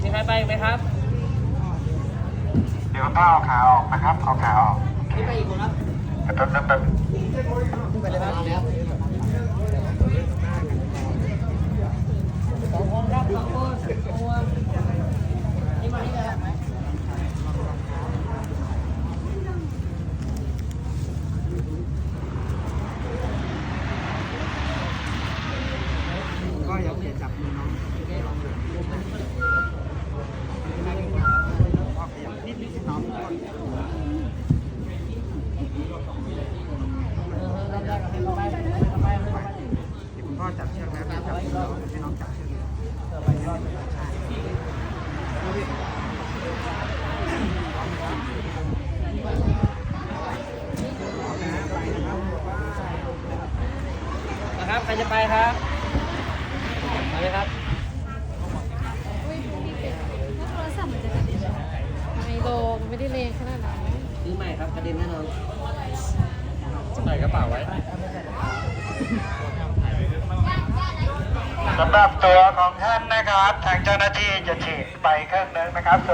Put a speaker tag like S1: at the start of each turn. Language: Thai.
S1: มีใครไปอีกไหมครับ
S2: เดี๋ยวต้อเอาขาออกนะครับเอาขาออก
S1: ไปอีกคนครับนึงแน
S3: คุณพ่อจับเชือกแล้วจับมือน้องให้น้องจับเชือก
S1: เข้าไปรอบหนึ่งนะครับใครจะไปครับมาเลยครับ
S4: โทรศัพท์มันจะกระเด็นไมโลมันไม่ได้เลงขนาดนั้น
S1: ซื้อใหม่ครับกระเด็นแน่นอน
S5: ใส่กระเป๋าไว้
S2: สำหรับตัวของท่านนะครับ ทางเจ้าหน้าที่จะฉีดไปเครื่องนึงนะครับส่วน